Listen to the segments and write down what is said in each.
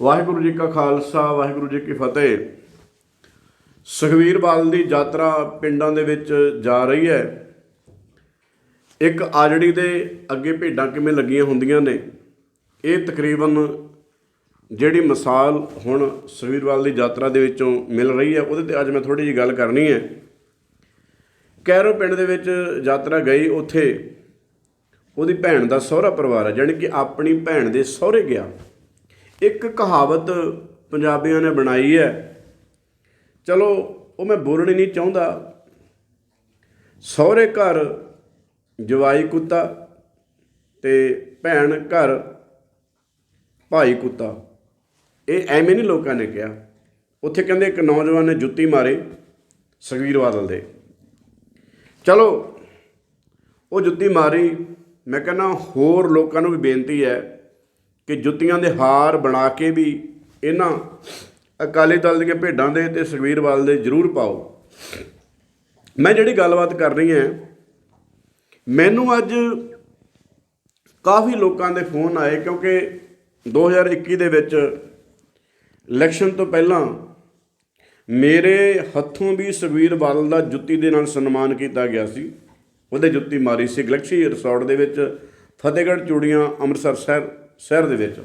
ਵਾਹਿਗੁਰੂ ਜੀ ਕਾ ਖਾਲਸਾ, ਵਾਹਿਗੁਰੂ ਜੀ ਕੀ ਫਤਿਹ। ਸੁਖਵੀਰ ਬਾਲ ਦੀ ਯਾਤਰਾ ਪਿੰਡਾਂ ਦੇ ਵਿੱਚ ਜਾ ਰਹੀ ਹੈ। ਇੱਕ ਆਜੜੀ ਦੇ ਅੱਗੇ ਭੇਡਾਂ ਕਿਵੇਂ ਲੱਗੀਆਂ ਹੁੰਦੀਆਂ ਨੇ, ਇਹ ਤਕਰੀਬਨ ਜਿਹੜੀ ਮਿਸਾਲ ਹੁਣ ਸੁਖਵੀਰ ਬਾਲ ਦੀ ਯਾਤਰਾ ਦੇ ਵਿੱਚੋਂ ਮਿਲ ਰਹੀ ਹੈ, ਉਹਦੇ ਤੇ ਅੱਜ ਮੈਂ ਥੋੜੀ ਜਿਹੀ ਗੱਲ ਕਰਨੀ ਹੈ। ਕੈਰੋ ਪਿੰਡ ਦੇ ਵਿੱਚ ਯਾਤਰਾ ਗਈ ਉੱਥੇ, ਉਹਦੀ ਭੈਣ ਦਾ ਸਹੁਰਾ ਪਰਿਵਾਰ ਹੈ, ਜਾਣੀ ਕਿ ਆਪਣੀ ਭੈਣ ਦੇ ਸਹੁਰੇ ਗਿਆ। ਇੱਕ ਕਹਾਵਤ ਪੰਜਾਬੀਆਂ ਨੇ ਬਣਾਈ ਹੈ। ਚਲੋ, ਉਹ ਮੈਂ ਬੋਲਣੀ ਨਹੀਂ ਚਾਹੁੰਦਾ। ਸਹੁਰੇ ਘਰ ਜਵਾਈ ਕੁੱਤਾ ਤੇ ਭੈਣ ਘਰ ਭਾਈ ਕੁੱਤਾ। ਇਹ ਐਵੇਂ ਨਹੀਂ ਲੋਕਾਂ ਨੇ ਕਿਹਾ। ਉੱਥੇ ਕਹਿੰਦੇ ਇੱਕ ਨੌਜਵਾਨ ਨੇ ਜੁੱਤੀ ਮਾਰੇ ਸੁਖਬੀਰ ਬਾਦਲ ਦੇ। ਚਲੋ, ਉਹ ਜੁੱਤੀ ਮਾਰੀ। ਮੈਂ ਕਹਿੰਦਾ ਹੋਰ ਲੋਕਾਂ ਨੂੰ ਵੀ ਬੇਨਤੀ ਹੈ ਕਿ ਜੁੱਤੀਆਂ ਦੇ ਹਾਰ ਬਣਾ ਕੇ ਵੀ ਇਹਨਾਂ ਅਕਾਲੀ ਦਲ ਦੀਆਂ ਭੇਡਾਂ ਦੇ ਤੇ ਸੁਖਬੀਰ ਬਾਦਲ ਦੇ ਜ਼ਰੂਰ ਪਾਓ। ਮੈਂ ਜਿਹੜੀ ਗੱਲਬਾਤ ਕਰ ਰਹੀ ਹਾਂ, ਮੈਨੂੰ ਅੱਜ ਕਾਫੀ ਲੋਕਾਂ ਦੇ ਫੋਨ ਆਏ ਕਿਉਂਕਿ 2021 ਦੇ ਵਿੱਚ ਇਲੈਕਸ਼ਨ ਤੋਂ ਪਹਿਲਾਂ ਮੇਰੇ ਹੱਥੋਂ ਵੀ ਸੁਖਬੀਰ ਬਾਦਲ ਦਾ ਜੁੱਤੀ ਦੇ ਨਾਲ ਸਨਮਾਨ ਕੀਤਾ ਗਿਆ ਸੀ। ਉਹਦੇ ਜੁੱਤੀ ਮਾਰੀ ਸੀ ਗਲੈਕਸੀ ਰਿਸੋਰਟ ਦੇ ਵਿੱਚ, ਫਤਿਹਗੜ੍ਹ ਚੂੜੀਆਂ ਅੰਮ੍ਰਿਤਸਰ ਸ਼ਹਿਰ ਸ਼ਹਿਰ ਦੇ ਵਿੱਚ।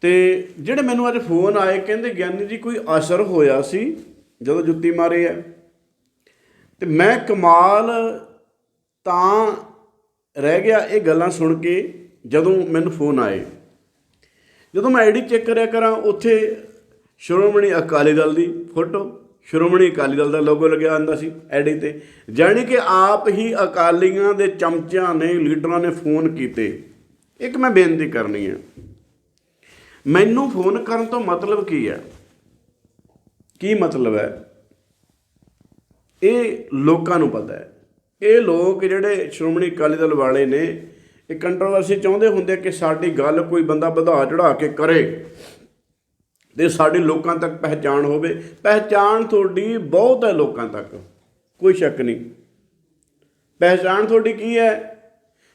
ਤੇ ਜਿਹੜੇ ਮੈਨੂੰ ਅੱਜ ਫੋਨ ਆਏ, ਕਹਿੰਦੇ ਗਿਆਨੀ ਜੀ ਕੋਈ ਅਸਰ ਹੋਇਆ ਸੀ? ਜਦੋਂ ਜੁੱਤੀ ਮਾਰੀ ਹੈ ਤੇ ਮੈਂ ਕਮਾਲ ਤਾਂ ਰਹਿ ਗਿਆ ਇਹ ਗੱਲਾਂ ਸੁਣ ਕੇ ਜਦੋਂ ਮੈਨੂੰ ਫੋਨ ਆਏ। ਜਦੋਂ ਮੈਂ ਆਈਡੀ ਚੈੱਕ ਕਰਿਆ ਕਰਾਂ, ਉੱਥੇ ਸ਼੍ਰੋਮਣੀ ਅਕਾਲੀ ਦਲ ਦੀ ਫੋਟੋ, ਸ਼੍ਰੋਮਣੀ ਅਕਾਲੀ ਦਲ ਦਾ ਲੋਗੋ ਲੱਗਿਆ ਹੁੰਦਾ ਸੀ ਆਈਡੀ ਤੇ। ਜਾਣੀ ਕਿ ਆਪ ਹੀ ਅਕਾਲੀਆਂ ਦੇ ਚਮਚਿਆਂ ਨੇ, ਲੀਡਰਾਂ ਨੇ ਫੋਨ ਕੀਤੇ। ਇੱਕ ਮੈਂ ਬੇਨਤੀ ਕਰਨੀ ਹੈ। ਮੈਨੂੰ ਫੋਨ ਕਰਨ ਤੋਂ ਮਤਲਬ ਕੀ ਹੈ? ਕੀ ਮਤਲਬ ਹੈ? ਇਹ ਲੋਕਾਂ ਨੂੰ ਪਤਾ ਹੈ। ਇਹ ਲੋਕ ਜਿਹੜੇ ਸ਼੍ਰੋਮਣੀ ਅਕਾਲੀ ਦਲ ਵਾਲੇ ਨੇ, ਇਹ ਕੰਟਰੋਵਰਸੀ ਚਾਹੁੰਦੇ ਹੁੰਦੇ ਕਿ ਸਾਡੀ ਗੱਲ ਕੋਈ ਬੰਦਾ ਵਧਾ ਚੜਾ ਕੇ ਕਰੇ ਤੇ ਸਾਡੇ ਲੋਕਾਂ ਤੱਕ ਪਹਿਚਾਣ ਹੋਵੇ। ਪਹਿਚਾਣ ਤੁਹਾਡੀ ਬਹੁਤ ਹੈ ਲੋਕਾਂ ਤੱਕ। ਕੋਈ ਸ਼ੱਕ ਨਹੀਂ। ਪਹਿਚਾਣ ਤੁਹਾਡੀ ਕੀ ਹੈ?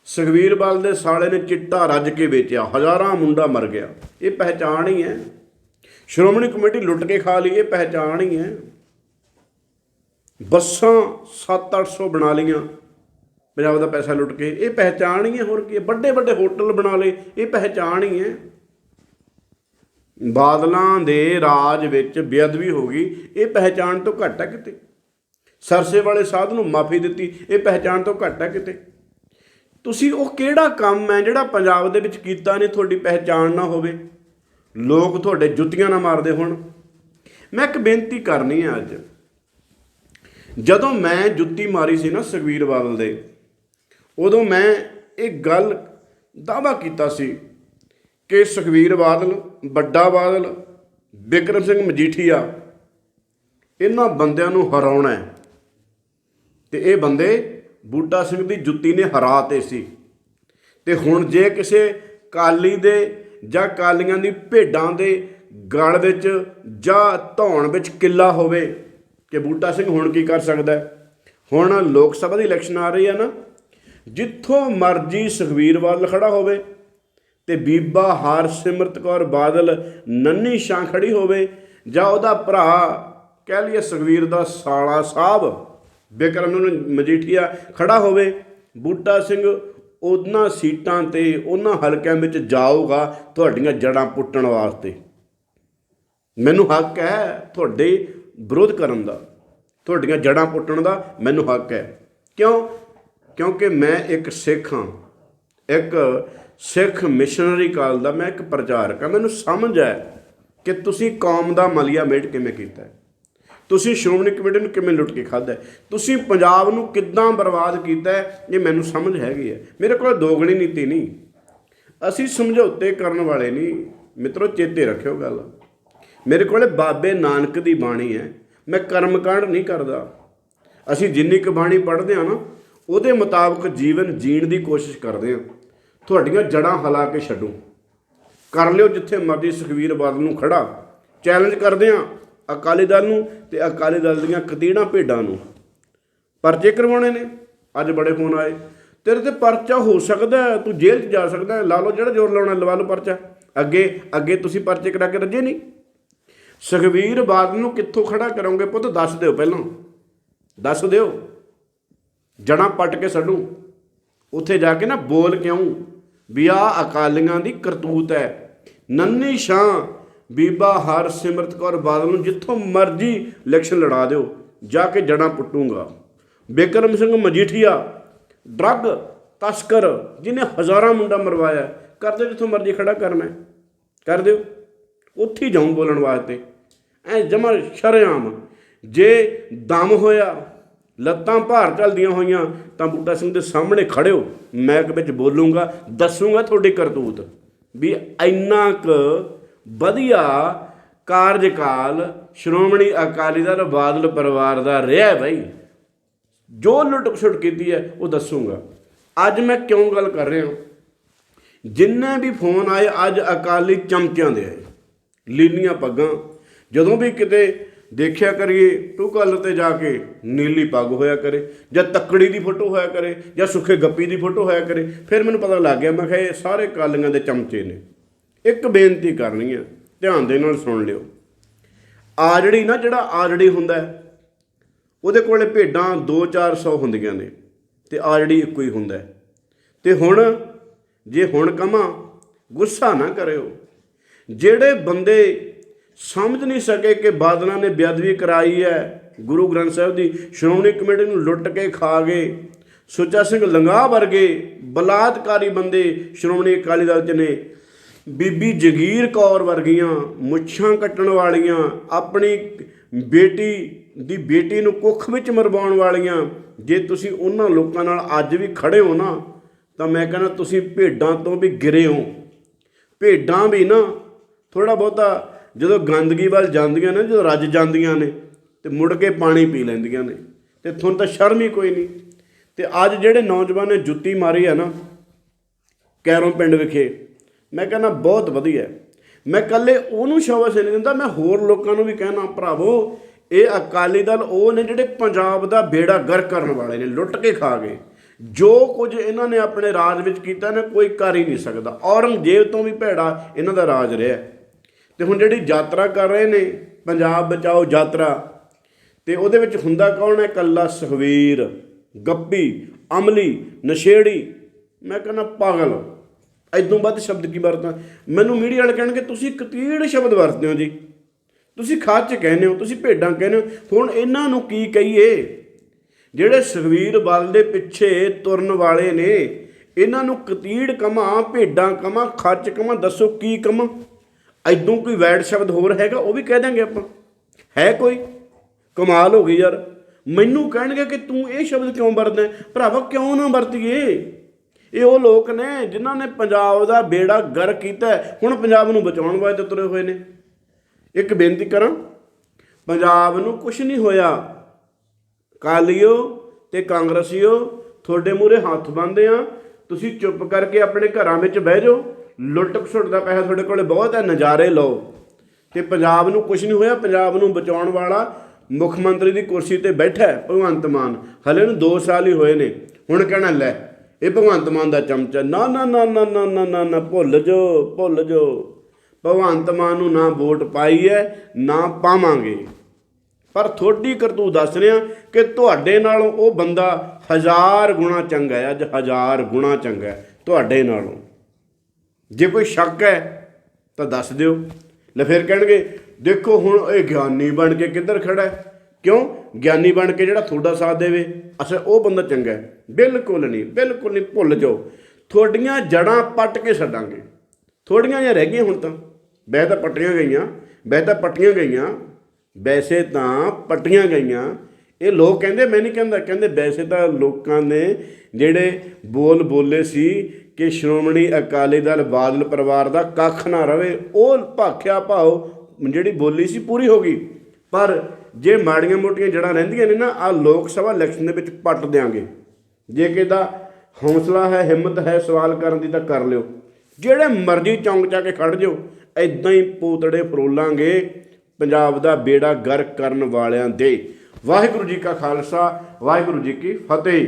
ਸੁਖਵੀਰ ਬਾਲ ਦੇ ਸਾਲੇ ਨੇ ਚਿੱਟਾ ਰੱਜ ਕੇ ਵੇਚਿਆ, ਹਜ਼ਾਰਾਂ ਮੁੰਡਾ ਮਰ ਗਿਆ। ਇਹ ਪਹਿਚਾਣ ਹੀ ਹੈ। ਸ਼੍ਰੋਮਣੀ ਕਮੇਟੀ ਲੁੱਟ ਕੇ ਖਾ ਲਈ, ਇਹ ਪਹਿਚਾਣ ਹੀ ਹੈ। ਬੱਸਾਂ 7-800 ਬਣਾ ਲਈਆਂ, ਪੰਜਾਬ ਦਾ ਪੈਸਾ ਲੁੱਟ ਕੇ। ਇਹ ਪਹਿਚਾਣ ਹੀ ਹੈ, ਹੋਰ ਕੀ ਵੱਡੇ ਵੱਡੇ ਹੋਟਲ ਬਣਾ ਲਏ, ਇਹ ਪਹਿਚਾਣ ਹੀ ਹੈ। ਬਾਦਲਾਂ ਦੇ ਰਾਜ ਵਿੱਚ ਬੇਅਦਬੀ ਹੋ ਗਈ, ਇਹ ਪਹਿਚਾਣ ਤੋਂ ਘੱਟ ਹੈ ਕਿਤੇ? ਸਰਸੇ ਵਾਲੇ ਸਾਧ ਨੂੰ ਮਾਫੀ ਦਿੱਤੀ, ਇਹ ਪਹਿਚਾਣ ਤੋਂ ਘੱਟ ਹੈ ਕਿਤੇ? ਤੁਸੀਂ ਉਹ ਕਿਹੜਾ ਕੰਮ ਹੈ ਜਿਹੜਾ ਪੰਜਾਬ ਦੇ ਵਿੱਚ ਕੀਤਾ ਨਹੀਂ ਤੁਹਾਡੀ ਪਹਿਚਾਣ ਨਾ ਹੋਵੇ? ਲੋਕ ਤੁਹਾਡੇ ਜੁੱਤੀਆਂ ਨਾ ਮਾਰਦੇ ਹੋਣ। ਮੈਂ ਇੱਕ ਬੇਨਤੀ ਕਰਨੀ ਹੈ ਅੱਜ। ਜਦੋਂ ਮੈਂ ਜੁੱਤੀ ਮਾਰੀ ਸੀ ਨਾ ਸੁਖਬੀਰ ਬਾਦਲ ਦੇ, ਉਦੋਂ ਮੈਂ ਇਹ ਗੱਲ ਦਾਵਾ ਕੀਤਾ ਸੀ ਕਿ ਸੁਖਬੀਰ ਬਾਦਲ, ਵੱਡਾ ਬਾਦਲ, ਬਿਕਰਮ ਸਿੰਘ ਮਜੀਠੀਆ, ਇਹਨਾਂ ਬੰਦਿਆਂ ਨੂੰ ਹਰਾਉਣਾ ਹੈ। ਤੇ ਇਹ ਬੰਦੇ ਬੂਟਾ ਸਿੰਘ ਦੀ ਜੁੱਤੀ ਨੇ ਹਰਾਤੇ ਸੀ। ਤੇ ਹੁਣ ਜੇ ਕਿਸੇ ਕਾਲੀ ਦੇ ਜਾਂ ਕਾਲੀਆਂ ਦੀ ਭੇਡਾਂ ਦੇ ਗਲ ਵਿੱਚ ਜਾਂ ਧੌਣ ਵਿੱਚ ਕਿੱਲਾ ਹੋਵੇ ਕਿ ਬੂਟਾ ਸਿੰਘ ਹੁਣ ਕੀ ਕਰ ਸਕਦਾ ਹੁਣ ਲੋਕ ਸਭਾ ਦੀ ਇਲੈਕਸ਼ਨ ਆ ਰਹੀ ਹੈ ਨਾ, ਜਿੱਥੋਂ ਮਰਜ਼ੀ ਸੁਖਵੀਰ ਵੱਲ ਖੜਾ ਹੋਵੇ ਤੇ ਬੀਬਾ ਹਰਸਿਮਰਤ ਕੌਰ ਬਾਦਲ ਨੰਨੀ ਸ਼ਾਂ ਖੜੀ ਹੋਵੇ ਜਾਂ ਉਹਦਾ ਭਰਾ ਕਹਿ ਲਈਏ ਸੁਖਵੀਰ ਦਾ ਸਾਲਾ ਸਾਹਿਬ ਬਿਕਰਮ ਨੂੰ ਮਜੀਠੀਆ ਖੜਾ ਹੋਵੇ। ਬੂਟਾ ਸਿੰਘ ਉਹਨਾਂ ਸੀਟਾਂ ਤੇ, ਉਹਨਾਂ ਹਲਕਿਆਂ ਵਿੱਚ ਜਾਊਗਾ ਤੁਹਾਡੀਆਂ ਜੜਾਂ ਪੁੱਟਣ ਵਾਸਤੇ। ਮੈਨੂੰ ਹੱਕ ਹੈ ਤੁਹਾਡੇ ਵਿਰੋਧ ਕਰਨ ਦਾ, ਤੁਹਾਡੀਆਂ ਜੜਾਂ ਪੁੱਟਣ ਦਾ ਮੈਨੂੰ ਹੱਕ ਹੈ। ਕਿਉਂ? ਕਿਉਂਕਿ ਮੈਂ ਇੱਕ ਸਿੱਖ ਹਾਂ। ਇੱਕ ਸਿੱਖ ਮਿਸ਼ਨਰੀ ਕਾਲ ਦਾ ਮੈਂ ਇੱਕ ਪ੍ਰਚਾਰਕ ਹਾਂ। ਮੈਨੂੰ ਸਮਝ ਹੈ ਕਿ ਤੁਸੀਂ ਕੌਮ ਦਾ ਮਲੀਆ ਮੇਟ ਕਿਵੇਂ ਕੀਤਾ ਹੈ। ਤੁਸੀਂ ਸ਼੍ਰੋਮਣੀ ਕਮੇਟੀ ਨੂੰ ਕਿਵੇਂ ਲੁੱਟ ਕੇ ਖਾਧਾ ਤੁਸੀਂ ਪੰਜਾਬ ਨੂੰ ਕਿੱਦਾਂ ਬਰਬਾਦ ਕੀਤਾ ਇਹ ਮੈਨੂੰ ਸਮਝ ਹੈਗੀ ਹੈ। ਮੇਰੇ ਕੋਲ ਦੋਗਣੀ ਨੀਤੀ ਨਹੀਂ। ਅਸੀਂ ਸਮਝੌਤੇ ਕਰਨ ਵਾਲੇ ਨਹੀਂ। ਮਿੱਤਰੋ, ਚੇਤੇ ਰੱਖਿਓ ਗੱਲ। ਮੇਰੇ ਕੋਲੇ ਬਾਬੇ ਨਾਨਕ ਦੀ ਬਾਣੀ ਹੈ। ਮੈਂ ਕਰਮਕਾਂਡ ਨਹੀਂ ਕਰਦਾ। ਅਸੀਂ ਜਿੰਨੀ ਕੁ ਬਾਣੀ ਪੜ੍ਹਦੇ ਆ ਨਾ, ਉਹਦੇ ਮੁਤਾਬਕ ਜੀਵਨ ਜੀਣ ਦੀ ਕੋਸ਼ਿਸ਼ ਕਰਦੇ ਆ ਤੁਹਾਡੀਆਂ ਜੜਾਂ ਹਿਲਾ ਕੇ ਛੱਡੋ। ਕਰ ਲਿਓ ਜਿੱਥੇ ਮਰਜ਼ੀ ਸੁਖਵੀਰ ਬਾਦਲ ਨੂੰ ਖੜਾ ਚੈਲੰਜ ਕਰਦੇ ਆ ਅਕਾਲੀ ਦਲ ਨੂੰ ਤੇ ਅਕਾਲੀ ਦਲ ਦੀਆਂ ਕਤੀੜਾਂ ਭੇਡਾਂ ਨੂੰ। ਪਰਚੇ ਕਰਵਾਉਣੇ ਨੇ। ਅੱਜ ਬੜੇ ਫੋਨ ਆਏ। ਤੇਰੇ ਤੇ ਪਰਚਾ ਹੋ ਸਕਦਾ ਤੂੰ ਜੇਲ੍ਹ 'ਚ ਜਾ ਸਕਦਾ ਲਾ ਲਓ, ਜਿਹੜਾ ਜ਼ੋਰ ਲਾਉਣਾ, ਲਵਾ ਲਓ ਪਰਚਾ। ਅੱਗੇ ਅੱਗੇ ਤੁਸੀਂ ਪਰਚੇ ਕਰਾ ਕੇ ਰੱਜੇ ਨਹੀਂ। ਸੁਖਵੀਰ ਬਾਦਲ ਨੂੰ ਕਿੱਥੋਂ ਖੜਾ ਕਰੋਗੇ ਪੁੱਤ? ਦੱਸ ਦਿਓ ਪਹਿਲਾਂ। ਦੱਸ ਦਿਓ। ਜਣਾ ਪੱਟ ਕੇ ਛੱਡੂ ਉੱਥੇ ਜਾ ਕੇ ਨਾ ਬੋਲ ਕਿਉਂ? ਵੀ ਆ ਅਕਾਲੀਆਂ ਦੀ ਕਰਤੂਤ ਹੈ। ਨੰਨੀ ਸ਼ਾਂ ਬੀਬਾ ਹਰਸਿਮਰਤ ਕੌਰ ਬਾਦਲ ਨੂੰ ਜਿੱਥੋਂ ਮਰਜ਼ੀ ਇਲੈਕਸ਼ਨ ਲੜਾ ਦਿਓ, ਜਾ ਕੇ ਜਣਾ ਪੁੱਟੂਗਾ। ਬਿਕਰਮ ਸਿੰਘ ਮਜੀਠੀਆ, ਡਰੱਗ ਤਸਕਰ, ਜਿਹਨੇ ਹਜ਼ਾਰਾਂ ਮੁੰਡਾ ਮਰਵਾਇਆ ਕਰ ਦਿਓ ਜਿੱਥੋਂ ਮਰਜ਼ੀ ਖੜਾ ਕਰਨਾ ਹੈ। ਕਰ ਦਿਓ। ਉੱਥੇ ਹੀ ਜਾਊਂ ਬੋਲਣ ਵਾਸਤੇ। ਐ ਜਮਾ ਸ਼ਰੇਆਮ। ਜੇ ਦਮ ਹੋਇਆ, ਲੱਤਾਂ ਭਾਰ ਚੱਲਦੀਆਂ ਹੋਈਆਂ, ਤਾਂ ਬੂਟਾ ਸਿੰਘ ਦੇ ਸਾਹਮਣੇ ਖੜਿਓ ਮੈਂ ਕਿ ਵਿੱਚ ਬੋਲੂੰਗਾ, ਦੱਸੂੰਗਾ ਤੁਹਾਡੇ ਕਰਤੂਤ ਵੀ ਇੰਨਾ ਕੁ ਵਧੀਆ ਕਾਰਜਕਾਲ ਸ਼੍ਰੋਮਣੀ ਅਕਾਲੀ ਦਲ ਬਾਦਲ ਪਰਿਵਾਰ ਦਾ ਰਿਹਾ ਭਾਈ ਜੋ ਲੁੱਟ ਖਸੁੱਟ ਕੀਤੀ ਹੈ, ਉਹ ਦੱਸੂੰਗਾ। ਅੱਜ ਮੈਂ ਕਿਉਂ ਗੱਲ ਕਰ ਰਿਹਾ ਜਿੰਨੇ ਵੀ ਫੋਨ ਆਏ, ਅੱਜ ਅਕਾਲੀ ਚਮਚਿਆਂ ਦੇ ਆਏ। ਲੀਲੀਆਂ ਪੱਗਾਂ। ਜਦੋਂ ਵੀ ਕਿਤੇ ਦੇਖਿਆ ਕਰੀਏ, ਤੂੰ ਕੱਲ ਤੇ ਜਾ ਕੇ ਨੀਲੀ ਪੱਗ ਹੋਇਆ ਕਰੇ, ਜਾਂ ਤੱਕੜੀ ਦੀ ਫੋਟੋ ਹੋਇਆ ਕਰੇ, ਜਾਂ ਸੁੱਖੇ ਗੱਪੀ ਦੀ ਫੋਟੋ ਹੋਇਆ ਕਰੇ, ਫਿਰ ਮੈਨੂੰ ਪਤਾ ਲੱਗ ਗਿਆ, ਮੈਂ ਕਿਹਾ ਇਹ ਸਾਰੇ ਕਾਲੀਆਂ ਦੇ ਚਮਚੇ ਨੇ। ਇੱਕ ਬੇਨਤੀ ਕਰਨੀ ਹੈ, ਧਿਆਨ ਦੇ ਨਾਲ ਸੁਣ ਲਿਓ ਆ ਜਿਹੜੀ ਨਾ, ਜਿਹੜਾ ਆ ਜਿਹੜੀ ਹੁੰਦਾ ਉਹਦੇ ਕੋਲੇ ਭੇਡਾਂ 2-400 ਹੁੰਦੀਆਂ ਨੇ ਤੇ ਆ ਜਿਹੜੀ ਇੱਕੋ ਹੀ ਹੁੰਦਾ ਹੈ। ਤੇ ਹੁਣ ਜੇ ਹੁਣ ਕਮਾ, ਗੁੱਸਾ ਨਾ ਕਰਿਓ ਜਿਹੜੇ ਬੰਦੇ ਸਮਝ ਨਹੀਂ ਸਕੇ ਕਿ ਬਾਦਲਾਂ ਨੇ ਬੇਅਦਬੀ ਕਰਾਈ ਹੈ, ਗੁਰੂ ਗ੍ਰੰਥ ਸਾਹਿਬ ਦੀ ਸ਼੍ਰੋਮਣੀ ਕਮੇਟੀ ਨੂੰ ਲੁੱਟ ਕੇ ਖਾ ਗਏ, ਸੁੱਚਾ ਸਿੰਘ ਲੰਗਾ ਵਰਗੇ ਬਲਾਤਕਾਰੀ ਬੰਦੇ ਸ਼੍ਰੋਮਣੀ ਅਕਾਲੀ ਦਲ ਚ ਨੇ ਬੀਬੀ ਜਗੀਰ ਕੌਰ ਵਰਗੀਆਂ ਮੁੱਛਾਂ ਕੱਟਣ ਵਾਲੀਆਂ, ਆਪਣੀ ਬੇਟੀ ਦੀ ਬੇਟੀ ਨੂੰ ਕੁੱਖ ਵਿੱਚ ਮਰਵਾਉਣ ਵਾਲੀਆਂ, ਜੇ ਤੁਸੀਂ ਉਹਨਾਂ ਲੋਕਾਂ ਨਾਲ ਅੱਜ ਵੀ ਖੜੇ ਹੋ ਨਾ, ਤਾਂ ਮੈਂ ਕਹਿੰਦਾ ਤੁਸੀਂ ਭੇਡਾਂ ਤੋਂ ਵੀ ਗਿਰੇ ਹੋ। ਭੇਡਾਂ ਵੀ ਨਾ ਥੋੜਾ ਬਹੁਤਾ ਜਦੋਂ ਗੰਦਗੀ ਵੱਲ ਜਾਂਦੀਆਂ ਨੇ, ਜਦੋਂ ਰੱਜ ਜਾਂਦੀਆਂ ਨੇ, ਤੇ ਮੁੜ ਕੇ ਪਾਣੀ ਪੀ ਲੈਂਦੀਆਂ ਨੇ, ਤੇ ਤੁਹਾਨੂੰ ਤਾਂ ਸ਼ਰਮ ਹੀ ਕੋਈ ਨਹੀਂ। ਤੇ ਅੱਜ ਜਿਹੜੇ ਨੌਜਵਾਨ ਨੇ ਜੁੱਤੀ ਮਾਰੀ ਆ ਨਾ, ਕੈਰੋਂ ਪਿੰਡ ਵਿਖੇ ਮੈਂ ਕਹਿੰਦਾ ਬਹੁਤ ਵਧੀਆ। ਮੈਂ ਕੱਲੇ ਉਹਨੂੰ ਸ਼ਾਬਾਸ਼ ਨਹੀਂ ਦਿੰਦਾ, ਮੈਂ ਹੋਰ ਲੋਕਾਂ ਨੂੰ ਵੀ ਕਹਿਣਾ, ਭਰਾਵੋ, ਇਹ ਅਕਾਲੀ ਦਲ, ਉਹ ਨੇ ਜਿਹੜੇ ਪੰਜਾਬ ਦਾ ਬੇੜਾ ਗਰ ਕਰਨ ਵਾਲੇ ਨੇ, ਲੁੱਟ ਕੇ ਖਾ ਗਏ। ਜੋ ਕੁਝ ਇਹਨਾਂ ਨੇ ਆਪਣੇ ਰਾਜ ਵਿੱਚ ਕੀਤਾ ਨਾ, ਕੋਈ ਕਰ ਹੀ ਨਹੀਂ ਸਕਦਾ। ਔਰੰਗਜ਼ੇਬ ਤੋਂ ਵੀ ਭੈੜਾ ਇਹਨਾਂ ਦਾ ਰਾਜ ਰਿਹਾ। ਤੇ ਹੁਣ ਜਿਹੜੀ ਯਾਤਰਾ ਕਰ ਰਹੇ ਨੇ, ਪੰਜਾਬ ਬਚਾਓ ਯਾਤਰਾ, ਤੇ ਉਹਦੇ ਵਿੱਚ ਹੁੰਦਾ ਕੌਣ ਹੈ? ਕੱਲਾ ਸੁਖਵੀਰ, ਗੱਪੀ, ਅਮਲੀ, ਨਸ਼ੇੜੀ। ਮੈਂ ਕਹਿੰਦਾ ਪਾਗਲ ਐਦੋਂ ਵੱਧ ਸ਼ਬਦ ਕੀ ਵਰਤਾਂ ਮੈਨੂੰ ਮੀਡੀਆ ਵਾਲੇ ਕਹਿਣਗੇ, ਤੁਸੀਂ ਕਤੀੜ ਸ਼ਬਦ ਵਰਤਦੇ ਹੋ ਜੀ। ਤੁਸੀਂ ਖਾਦ ਕਹਿੰਦੇ ਹੋ, ਤੁਸੀਂ ਭੇਡਾਂ ਕਹਿੰਦੇ ਹੋ। ਹੁਣ ਇਹਨਾਂ ਨੂੰ ਕੀ ਕਹੀਏ? ਜਿਹੜੇ ਸੁਖਵੀਰ ਬਲ ਦੇ ਪਿੱਛੇ ਤੁਰਨ ਵਾਲੇ ਨੇ, ਇਹਨਾਂ ਨੂੰ ਕਤੀੜ ਕਮਾ, ਭੇਡਾਂ ਕਮਾ, ਖੱਚ ਕਮਾ, ਦੱਸੋ ਕੀ ਕਮਾ? ਐਦੋਂ ਕੋਈ ਵੈਡ ਸ਼ਬਦ ਹੋਰ ਹੈਗਾ, ਉਹ ਵੀ ਕਹਿ ਦਾਂਗੇ ਆਪਾਂ। ਹੈ ਕੋਈ? ਕਮਾਲ ਹੋ ਗਈ ਯਾਰ। ਮੈਨੂੰ ਕਹਿਣਗੇ ਕਿ ਤੂੰ ਇਹ ਸ਼ਬਦ ਕਿਉਂ ਵਰਤਦਾ ਭਰਾਵਾ, ਕਿਉਂ ਨਾ ਵਰਤੀਏ? ਇਹ ਉਹ ਲੋਕ ਨੇ ਜਿਨ੍ਹਾਂ ਨੇ ਪੰਜਾਬ ਦਾ ਬੇੜਾ ਗਰ ਕੀਤਾ ਹੁਣ ਪੰਜਾਬ ਨੂੰ ਬਚਾਉਣ ਵਾਸਤੇ ਤੁਰੇ ਹੋਏ ਨੇ। ਇੱਕ ਬੇਨਤੀ ਕਰਾਂ, ਪੰਜਾਬ ਨੂੰ ਕੁਝ ਨਹੀਂ ਹੋਇਆ। ਕਾਲੀਓ ਤੇ ਕਾਂਗਰਸੀਓ, ਤੁਹਾਡੇ ਮੂਰੇ ਹੱਥ ਬੰਨ੍ਹਦੇ ਆ ਤੁਸੀਂ ਚੁੱਪ ਕਰਕੇ ਆਪਣੇ ਘਰਾਂ ਵਿੱਚ ਬਹਿ ਜਾਓ। ਲੁੱਟ ਖਸੁੱਟ ਦਾ ਪੈਸਾ ਤੁਹਾਡੇ ਕੋਲੇ ਬਹੁਤ ਹੈ, ਨਜ਼ਾਰੇ ਲਓ। ਤੇ ਪੰਜਾਬ ਨੂੰ ਕੁਝ ਨਹੀਂ ਹੋਇਆ, ਪੰਜਾਬ ਨੂੰ ਬਚਾਉਣ ਵਾਲਾ ਮੁੱਖ ਮੰਤਰੀ ਦੀ ਕੁਰਸੀ ਤੇ ਬੈਠਾ ਭਗਵੰਤ ਮਾਨ। ਹਲੇ ਨੂੰ 2 ਸਾਲ ਹੀ ਹੋਏ ਨੇ। ਹੁਣ ਕਹਿਣਾ ਲੈ ਇਹ ਭਗਵੰਤ ਮਾਨ ਦਾ ਚਮਚਾ, ਨਾ ਨਾ ਨਾ ਨਾ ਨਾ ਨਾ ਨਾ ਨਾ, ਭੁੱਲ ਜੋ ਭੁੱਲ ਜੋ ਭਗਵੰਤ ਮਾਨ ਨੂੰ ਨਾ ਵੋਟ ਪਾਈ ਹੈ, ਨਾ ਪਾਵਾਂਗੇ। ਪਰ ਤੁਹਾਡੀ ਕਰਤੂ ਦੱਸ ਰਿਹਾ ਕਿ ਤੁਹਾਡੇ ਨਾਲੋਂ ਉਹ ਬੰਦਾ ਹਜ਼ਾਰ ਗੁਣਾ ਚੰਗਾ ਹੈ, ਅੱਜ ਹਜ਼ਾਰ ਗੁਣਾ ਚੰਗਾ ਹੈ, ਤੁਹਾਡੇ ਨਾਲੋਂ। ਜੇ ਕੋਈ ਸ਼ੱਕ ਹੈ, ਤਾਂ ਦੱਸ ਦਿਓ। ਲੈ ਫਿਰ ਕਹਿਣਗੇ, ਦੇਖੋ ਹੁਣ ਇਹ ਗਿਆਨੀ ਬਣ ਕੇ ਕਿੱਧਰ ਖੜਾ ਹੈ? ਕਿਉਂ? ਗਿਆਨੀ ਬਣ ਕੇ ਜਿਹੜਾ ਤੁਹਾਡਾ ਸਾਥ ਦੇਵੇ। ਅਸਲ ਉਹ ਬੰਦਾ ਚੰਗਾ ਹੈ। ਬਿਲਕੁਲ ਨਹੀਂ ਬਿਲਕੁਲ ਨਹੀਂ, ਭੁੱਲ ਜਾਓ। ਤੁਹਾਡੀਆਂ ਜੜਾਂ ਪੱਟ ਕੇ ਛੱਡਾਂਗੇ। ਥੋੜੀਆਂ ਜਾਂ ਰਹਿ ਗਈਆਂ ਹੁਣ ਤਾਂ? ਵੈਸੇ ਤਾਂ ਪੱਟੀਆਂ ਗਈਆਂ ਵੈਸੇ ਤਾਂ ਪੱਟੀਆਂ ਗਈਆਂ। ਵੈਸੇ ਤਾਂ ਪੱਟੀਆਂ ਗਈਆਂ। ਇਹ ਲੋਕ ਕਹਿੰਦੇ, ਮੈਂ ਨਹੀਂ ਕਹਿੰਦਾ। ਕਹਿੰਦੇ ਵੈਸੇ ਤਾਂ ਲੋਕਾਂ ਨੇ ਜਿਹੜੇ ਬੋਲ ਬੋਲੇ ਸੀ ਕਿ ਸ਼੍ਰੋਮਣੀ ਅਕਾਲੀ ਦਲ ਬਾਦਲ ਪਰਿਵਾਰ ਦਾ ਕੱਖ ਨਾ ਰਵੇ, ਉਹ ਭਾਖਿਆ ਭਾਓ, ਜਿਹੜੀ ਬੋਲੀ ਸੀ ਪੂਰੀ ਹੋ ਗਈ। ਪਰ ਜੇ ਮਾੜੀਆਂ ਮੋਟੀਆਂ ਜੜਾਂ ਰਹਿੰਦੀਆਂ ਨੇ ਨਾ, ਆ ਲੋਕ ਸਭਾ ਇਲੈਕਸ਼ਨ ਦੇ ਵਿੱਚ ਪੱਟ ਦਿਆਂਗੇ। ਜੇ ਕਿਦਾ ਹੌਸਲਾ ਹੈ, ਹਿੰਮਤ ਹੈ ਸਵਾਲ ਕਰਨ ਦੀ ਤਾਂ ਕਰ ਲਿਓ। ਜਿਹੜੇ ਮਰਜ਼ੀ ਚੌਂਕ ਜਾ ਕੇ ਖੜ ਜਾਓ ਐਦਾਂ ਹੀ ਪੋਤੜੇ ਫਰੋਲਾਂਗੇ ਪੰਜਾਬ ਦਾ ਬੇੜਾ ਗਰ ਕਰਨ ਵਾਲਿਆਂ ਦੇ। ਵਾਹਿਗੁਰੂ ਜੀ ਕਾ ਖਾਲਸਾ, ਵਾਹਿਗੁਰੂ ਜੀ ਕੀ ਫਤਿਹ।